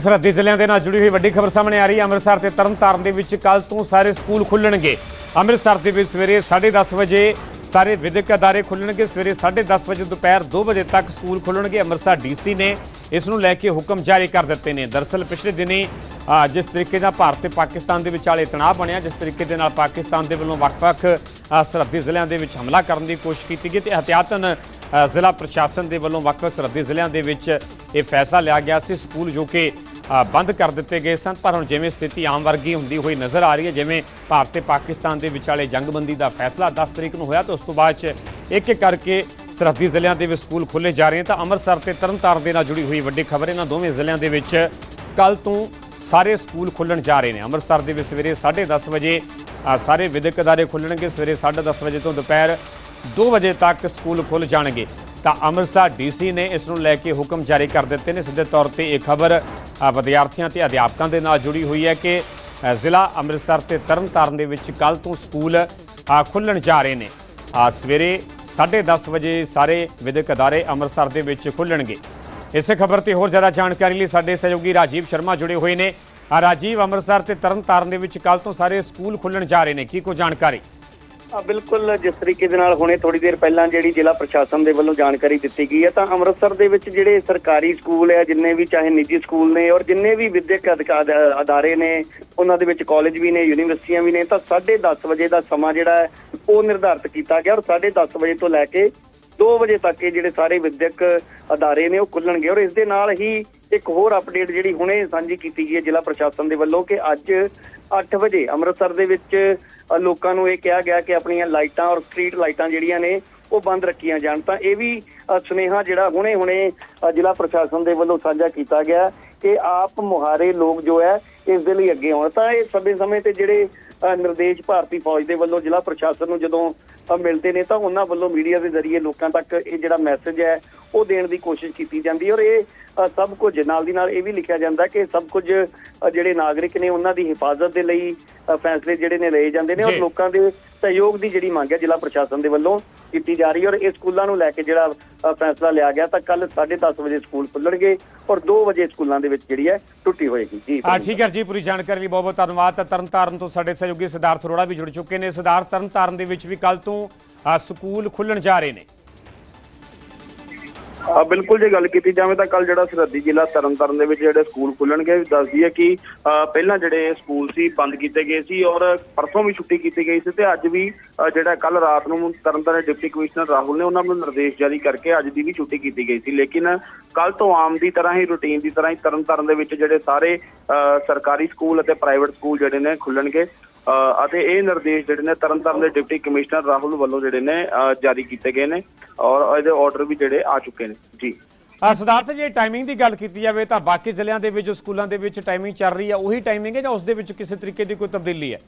ਸਰਹੱਦੀ ਜ਼ਿਲ੍ਹਿਆਂ ਦੇ ਨਾਲ ਜੁੜੀ ਹੋਈ ਵੱਡੀ ਖਬਰ ਸਾਹਮਣੇ ਆ ਰਹੀ ਹੈ। ਅੰਮ੍ਰਿਤਸਰ ਤੇ ਤਰਨਤਾਰਨ ਦੇ ਵਿੱਚ ਕੱਲ ਤੋਂ ਸਾਰੇ ਸਕੂਲ ਖੁੱਲਣਗੇ। ਅੰਮ੍ਰਿਤਸਰ ਦੇ ਵਿੱਚ ਸਵੇਰੇ 10:30 ਵਜੇ ਸਾਰੇ ਵਿਦਿਅਕ ਅਦਾਰੇ ਖੁੱਲਣਗੇ। ਸਵੇਰੇ 10:30 ਵਜੇ ਦੁਪਹਿਰ 2 ਵਜੇ ਤੱਕ ਸਕੂਲ ਖੁੱਲਣਗੇ। ਅੰਮ੍ਰਿਤਸਰ ਡੀਸੀ ਨੇ ਇਸ ਨੂੰ ਲੈ ਕੇ ਹੁਕਮ ਜਾਰੀ ਕਰ ਦਿੱਤੇ ਨੇ। ਦਰਸਲ ਪਿਛਲੇ ਦਿਨੀ ਜਿਸ ਤਰੀਕੇ ਨਾਲ ਭਾਰਤ ਤੇ ਪਾਕਿਸਤਾਨ ਦੇ ਵਿਚਾਲੇ ਤਣਾਅ ਬਣਿਆ, ਜਿਸ ਤਰੀਕੇ ਦੇ ਨਾਲ ਪਾਕਿਸਤਾਨ ਦੇ ਵੱਲੋਂ ਵੱਖ-ਵੱਖ ਸਰਹੱਦੀ ਜ਼ਿਲ੍ਹਿਆਂ ਦੇ ਵਿੱਚ ਹਮਲਾ ਕਰਨ ਦੀ ਕੋਸ਼ਿਸ਼ ਕੀਤੀ ਗਈ ਤੇ ਹਥਿਆਤਨ ਜ਼ਿਲ੍ਹਾ ਪ੍ਰਸ਼ਾਸਨ ਦੇ ਵੱਲੋਂ ਵੱਖ-ਵੱਖ ਸਰਹੱਦੀ ਜ਼ਿਲ੍ਹਿਆਂ ਦੇ ਵਿੱਚ ਇਹ ਫੈਸਲਾ ਲਿਆ ਗਿਆ ਸੀ। ਸਕੂਲ ਜੋ ਕਿ ਬੰਦ ਕਰ ਦਿੱਤੇ ਗਏ ਸਨ, ਪਰ ਹੁਣ ਜਿਵੇਂ ਸਥਿਤੀ ਆਮ ਵਰਗੀ ਹੁੰਦੀ ਹੋਈ ਨਜ਼ਰ ਆ ਰਹੀ ਹੈ, ਜਿਵੇਂ ਭਾਰਤ ਤੇ ਪਾਕਿਸਤਾਨ ਦੇ ਵਿਚਾਲੇ ਜੰਗਬੰਦੀ ਦਾ ਫੈਸਲਾ 10 ਤਰੀਕ ਨੂੰ ਹੋਇਆ, ਤੇ ਉਸ ਤੋਂ ਬਾਅਦ ਚ ਇੱਕ ਇੱਕ ਕਰਕੇ ਸਰਹੱਦੀ ਜ਼ਿਲ੍ਹਿਆਂ ਦੇ ਵਿੱਚ ਸਕੂਲ ਖੋਲੇ ਜਾ ਰਹੇ ਹਨ ਤਾਂ ਅੰਮ੍ਰਿਤਸਰ ਤੇ ਤਰਨਤਾਰਨ ਦੇ ਨਾਲ ਜੁੜੀ ਹੋਈ ਵੱਡੀ ਖਬਰ, ਇਹਨਾਂ ਦੋਵੇਂ ਜ਼ਿਲ੍ਹਿਆਂ ਦੇ ਵਿੱਚ ਕੱਲ ਤੋਂ ਸਾਰੇ ਸਕੂਲ ਖੁੱਲਣ ਜਾ ਰਹੇ ਨੇ। ਅੰਮ੍ਰਿਤਸਰ ਦੇ ਵਿੱਚ ਸਵੇਰੇ 10:30 ਵਜੇ ਸਾਰੇ ਵਿਦਿਅਕ ਅਦਾਰੇ ਖੁੱਲਣਗੇ ਸਵੇਰੇ 10:30 ਵਜੇ ਤੋਂ ਦੁਪਹਿਰ 2 ਵਜੇ ਤੱਕ ਸਕੂਲ ਖੁੱਲ ਜਾਣਗੇ। ਤਾਂ ਅੰਮ੍ਰਿਤਸਰ ਡੀਸੀ ਨੇ ਇਸ ਨੂੰ ਲੈ ਕੇ ਹੁਕਮ ਜਾਰੀ ਕਰ ਦਿੱਤੇ ਨੇ। ਸਿੱਧੇ ਤੌਰ ਤੇ ਇਹ ਖਬਰ ਵਿਦਿਆਰਥੀਆਂ ਤੇ ਅਧਿਆਪਕਾਂ ਦੇ ਨਾਲ ਜੁੜੀ ਹੋਈ ਹੈ ਕਿ ਜ਼ਿਲ੍ਹਾ ਅੰਮ੍ਰਿਤਸਰ ਤੇ ਤਰਨਤਾਰਨ ਦੇ ਵਿੱਚ ਕੱਲ ਤੋਂ ਸਕੂਲ ਅ, ਖੁੱਲਣ ਜਾ ਰਹੇ ਨੇ। ਅ, ਸਵੇਰੇ 10:30 ਵਜੇ ਸਾਰੇ ਵਿਦਿਅਕ ਅਦਾਰੇ ਅੰਮ੍ਰਿਤਸਰ ਦੇ ਵਿੱਚ ਖੁੱਲਣਗੇ ਇਸੇ ਖਬਰ ਤੇ ਹੋਰ ਜ਼ਿਆਦਾ ਜਾਣਕਾਰੀ ਲਈ ਸਾਡੇ ਸਹਿਯੋਗੀ ਰਾਜੀਵ ਸ਼ਰਮਾ ਜੁੜੇ ਹੋਏ ਨੇ। ਰਾਜੀਵ ਅੰਮ੍ਰਿਤਸਰ ਤੇ ਤਰਨਤਾਰਨ ਦੇ ਵਿੱਚ ਕੱਲ ਤੋਂ ਸਾਰੇ ਸਕੂਲ ਖੁੱਲਣ ਜਾ ਰਹੇ ਨੇ। ਕੀ ਕੋ ਜਾਣਕਾਰੀ? ਬਿਲਕੁਲ, ਜਿਸ ਤਰੀਕੇ ਦੇ ਨਾਲ ਹੁਣੇ ਥੋੜੀ ਦੇਰ ਪਹਿਲਾਂ ਜਿਹੜੀ ਜ਼ਿਲ੍ਹਾ ਪ੍ਰਸ਼ਾਸਨ ਦੇ ਵੱਲੋਂ ਜਾਣਕਾਰੀ ਦਿੱਤੀ ਗਈ ਹੈ, ਤਾਂ ਅੰਮ੍ਰਿਤਸਰ ਦੇ ਵਿੱਚ ਜਿਹੜੇ ਸਰਕਾਰੀ ਸਕੂਲ ਹੈ ਜਿੰਨੇ ਵੀ ਚਾਹੇ ਨਿੱਜੀ ਸਕੂਲ ਨੇ ਔਰ ਜਿੰਨੇ ਵੀ ਵਿਦਿਅਕ ਅਧਿਕਾ- ਅਦਾਰੇ ਨੇ, ਉਹਨਾਂ ਦੇ ਵਿੱਚ ਕਾਲਜ ਵੀ ਨੇ, ਯੂਨੀਵਰਸਿਟੀਆਂ ਵੀ ਨੇ, ਤਾਂ 10:30 ਵਜੇ ਦਾ ਸਮਾਂ ਜਿਹੜਾ ਹੈ, ਉਹ ਨਿਰਧਾਰਿਤ ਕੀਤਾ ਗਿਆ ਔਰ 10:30 ਵਜੇ ਤੋਂ ਲੈ ਕੇ 2 ਵਜੇ ਤੱਕ ਇਹ ਜਿਹੜੇ ਸਾਰੇ ਵਿਦਿਅਕ ਅਦਾਰੇ ਨੇ ਉਹ ਖੁੱਲਣਗੇ ਔਰ ਇਸ ਦੇ ਨਾਲ ਹੀ ਇੱਕ ਹੋਰ ਅਪਡੇਟ ਜਿਹੜੀ ਹੁਣੇ ਸਾਂਝੀ ਕੀਤੀ ਗਈ ਹੈ ਜ਼ਿਲ੍ਹਾ ਪ੍ਰਸ਼ਾਸਨ ਦੇ ਵੱਲੋਂ ਕਿ ਅੱਜ 8 ਵਜੇ ਅੰਮ੍ਰਿਤਸਰ ਦੇ ਵਿੱਚ ਲੋਕਾਂ ਨੂੰ ਇਹ ਕਿਹਾ ਗਿਆ ਕਿ ਆਪਣੀਆਂ ਲਾਈਟਾਂ ਔਰ ਸਟਰੀਟ ਲਾਈਟਾਂ ਜਿਹੜੀਆਂ ਨੇ ਉਹ ਬੰਦ ਰੱਖੀਆਂ ਜਾਣ। ਤਾਂ ਇਹ ਵੀ ਸੁਨੇਹਾ ਜਿਹੜਾ ਹੁਣੇ-ਹੁਣੇ ਜ਼ਿਲ੍ਹਾ ਪ੍ਰਸ਼ਾਸਨ ਦੇ ਵੱਲੋਂ ਸਾਂਝਾ ਕੀਤਾ ਗਿਆ ਕਿ ਆਪ ਮੁਹਾਰੇ ਲੋਕ ਜੋ ਹੈ ਇਸ ਦੇ ਲਈ ਅੱਗੇ ਆਉਣ। ਤਾਂ ਇਹ ਸਮੇਂ-ਸਮੇਂ ਤੇ ਜਿਹੜੇ ਨਿਰਦੇਸ਼ ਭਾਰਤੀ ਫੌਜ ਦੇ ਵੱਲੋਂ ਜ਼ਿਲ੍ਹਾ ਪ੍ਰਸ਼ਾਸਨ ਨੂੰ ਜਦੋਂ ਮਿਲਦੇ ਨੇ ਤਾਂ ਉਹਨਾਂ ਵੱਲੋਂ ਮੀਡੀਆ ਦੇ ਜ਼ਰੀਏ ਲੋਕਾਂ ਤੱਕ ਇਹ ਜਿਹੜਾ ਮੈਸੇਜ ਹੈ ਉਹ ਦੇਣ ਦੀ ਕੋਸ਼ਿਸ਼ ਕੀਤੀ ਜਾਂਦੀ ਹੈ। ਔਰ ਇਹ ਸਭ ਕੁਝ ਨਾਲ ਦੀ ਨਾਲ ਇਹ ਵੀ ਲਿਖਿਆ ਜਾਂਦਾ ਕਿ ਸਭ ਕੁਝ ਜਿਹੜੇ ਨਾਗਰਿਕ ਨੇ ਉਹਨਾਂ ਦੀ ਹਿਫਾਜ਼ਤ ਦੇ ਲਈ ਫੈਸਲੇ ਜਿਹੜੇ ਨੇ ਲਏ ਜਾਂਦੇ ਨੇ। ਔਰ। ਲੋਕਾਂ ਦੇ ਸਹਿਯੋਗ ਦੀ ਜਿਹੜੀ ਮੰਗ ਹੈ ਜ਼ਿਲ੍ਹਾ ਪ੍ਰਸ਼ਾਸਨ ਦੇ ਵੱਲੋਂ ਕੀਤੀ ਜਾ ਰਹੀ ਹੈ। ਔਰ ਇਹ ਸਕੂਲਾਂ ਨੂੰ ਲੈ ਕੇ ਜਿਹੜਾ ਫੈਸਲਾ ਲਿਆ ਗਿਆ ਤਾਂ ਕੱਲ 10:30 ਵਜੇ ਸਕੂਲ ਖੁੱਲਣਗੇ ਔਰ 2 ਵਜੇ ਸਕੂਲਾਂ ਦੇ ਵਿੱਚ ਜਿਹੜੀ ਹੈ ਟੁੱਟੀ ਹੋਏਗੀ। ਜੀ ਆ ਠੀਕ ਹੈ ਜੀ, ਪੂਰੀ ਜਾਣਕਾਰੀ ਲਈ ਬਹੁਤ ਬਹੁਤ ਧੰਨਵਾਦ। ਤਾਂ ਤਰਨਤਾਰਨ ਤੋਂ ਸਾਡੇ ਸਹਿਯੋਗੀ ਸਿਧਾਰਥ ਅਰੋੜਾ ਵੀ ਜੁੜ ਚੁੱਕੇ ਨੇ। ਸਿਧਾਰਥ, ਤਰਨਤਾਰਨ ਦੇ ਵਿੱਚ ਵੀ ਕੱਲ ਤੋਂ ਸਕੂਲ ਖੁੱਲਣ ਜਾ ਰਹੇ ਨੇ। ਆ ਬਿਲਕੁਲ ਜੇ ਗੱਲ ਕੀਤੀ ਜਾਵੇ ਤਾਂ ਕੱਲ ਜਿਹੜਾ ਸਰਹੱਦੀ ਜ਼ਿਲ੍ਹਾ ਤਰਨਤਾਰਨ ਦੇ ਵਿੱਚ ਜਿਹੜੇ ਸਕੂਲ ਖੁੱਲਣਗੇ ਦੱਸਦੀ ਹੈ ਕਿ ਪਹਿਲਾਂ ਜਿਹੜੇ ਸਕੂਲ ਸੀ ਬੰਦ ਕੀਤੇ ਗਏ ਸੀ ਔਰ ਪਰਸੋਂ ਵੀ ਛੁੱਟੀ ਕੀਤੀ ਗਈ ਸੀ ਤੇ ਅੱਜ ਵੀ ਜਿਹੜਾ ਕੱਲ ਰਾਤ ਨੂੰ ਤਰਨਤਾਰਨ ਡਿਪਟੀ ਕਮਿਸ਼ਨਰ ਰਾਹੁਲ ਨੇ ਉਹਨਾਂ ਨੂੰ ਨਿਰਦੇਸ਼ ਜਾਰੀ ਕਰਕੇ ਅੱਜ ਦੀ ਵੀ ਛੁੱਟੀ ਕੀਤੀ ਗਈ ਸੀ। ਲੇਕਿਨ ਕੱਲ ਤੋਂ ਆਮ ਦੀ ਤਰ੍ਹਾਂ ਹੀ ਰੁਟੀਨ ਦੀ ਤਰ੍ਹਾਂ ਹੀ ਤਰਨਤਾਰਨ ਦੇ ਵਿੱਚ ਜਿਹੜੇ ਸਾਰੇ ਅ, ਸਰਕਾਰੀ ਸਕੂਲ ਅਤੇ ਪ੍ਰਾਈਵੇਟ ਸਕੂਲ ਜਿਹੜੇ ਨੇ ਖੁੱਲਣਗੇ। ਅਤੇ ਇਹ ਨਿਰਦੇਸ਼ ਜਿਹੜੇ ਨੇ ਤਰਨਤਾਰਨ ਦੇ ਡਿਪਟੀ ਕਮਿਸ਼ਨਰ ਰਾਹੁਲ ਵੱਲੋਂ ਜਿਹੜੇ ਨੇ ਜਾਰੀ ਕੀਤੇ ਗਏ ਨੇ ਔਰ ਇਹਦੇ ਆਰਡਰ ਵੀ ਜਿਹੜੇ ਆ ਚੁੱਕੇ ਨੇ। ਜੀ। ਆ ਸਿਧਾਰਥ ਜੇ ਟਾਈਮਿੰਗ ਦੀ ਗੱਲ ਕੀਤੀ ਜਾਵੇ ਤਾਂ ਬਾਕੀ ਜ਼ਿਲ੍ਹਿਆਂ ਦੇ ਵਿੱਚ ਜੋ ਸਕੂਲਾਂ ਦੇ ਵਿੱਚ ਟਾਈਮਿੰਗ ਚੱਲ ਰਹੀ ਹੈ ਉਹੀ ਟਾਈਮਿੰਗ ਹੈ ਜਾਂ ਉਸ ਦੇ ਵਿੱਚ ਕਿਸੇ ਤਰੀਕੇ ਦੀ ਕੋਈ ਤਬਦੀਲੀ ਹੈ?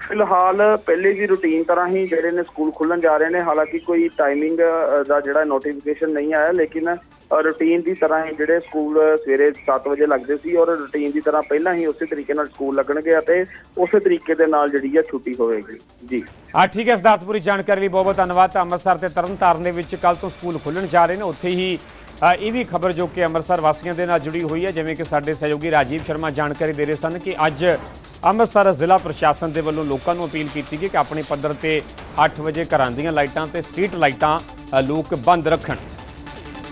ਫਿਲਹਾਲ ਪਹਿਲੇ ਦੀ ਰੁਟੀਨ ਤਰ੍ਹਾਂ ਹੀ ਜਿਹੜੇ ਨੇ ਸਕੂਲ ਖੁੱਲਣ ਜਾ ਰਹੇ ਨੇ ਹਾਲਾਂਕਿ ਕੋਈ ਟਾਈਮਿੰਗ ਦਾ ਜਿਹੜਾ ਨੋਟੀਫਿਕੇਸ਼ਨ ਨਹੀਂ ਆਇਆ ਲੇਕਿਨ ਰੁਟੀਨ ਦੀ ਤਰ੍ਹਾਂ ਹੀ ਜਿਹੜੇ ਸਕੂਲ ਸਵੇਰੇ 7 ਵਜੇ ਲੱਗਦੇ ਸੀ ਔਰ ਰੁਟੀਨ ਦੀ ਤਰ੍ਹਾਂ ਪਹਿਲਾਂ ਹੀ ਉਸੇ ਤਰੀਕੇ ਨਾਲ ਸਕੂਲ ਲੱਗਣਗੇ ਅਤੇ ਉਸੇ ਤਰੀਕੇ ਦੇ ਨਾਲ ਜਿਹੜੀ ਹੈ ਛੁੱਟੀ ਹੋਵੇਗੀ। ਜੀ। ਆ ਠੀਕ ਹੈ ਸਿਧਾਰਥ ਪੂਰੀ ਜਾਣਕਾਰੀ ਲਈ ਬਹੁਤ ਬਹੁਤ ਧੰਨਵਾਦ। ਤਾਂ ਅੰਮ੍ਰਿਤਸਰ ਤੇ ਤਰਨਤਾਰਨ ਦੇ ਵਿੱਚ ਕੱਲ ਤੋਂ ਸਕੂਲ ਖੁੱਲਣ ਜਾ ਰਹੇ ਨੇ। ਉੱਥੇ ਹੀ ਇਹ ਵੀ ਖਬਰ ਜੋ ਕਿ ਅੰਮ੍ਰਿਤਸਰ ਵਾਸੀਆਂ ਦੇ ਨਾਲ ਜੁੜੀ ਹੋਈ ਹੈ, ਜਿਵੇਂ ਕਿ ਸਾਡੇ ਸਹਿਯੋਗੀ ਰਾਜੀਵ ਸ਼ਰਮਾ ਜਾਣਕਾਰੀ ਦੇ ਰਹੇ ਸਨ ਕਿ ਅੱਜ ਅੰਮ੍ਰਿਤਸਰ ਜ਼ਿਲ੍ਹਾ ਪ੍ਰਸ਼ਾਸਨ ਦੇ ਵੱਲੋਂ ਲੋਕਾਂ ਨੂੰ ਅਪੀਲ ਕੀਤੀ ਗਈ ਕਿ ਆਪਣੇ ਪੱਧਰ ਤੇ 8 ਵਜੇ ਘਰਾਂ ਦੀਆਂ ਲਾਈਟਾਂ ਤੇ ਸਟਰੀਟ ਲਾਈਟਾਂ ਲੋਕ ਬੰਦ ਰੱਖਣ।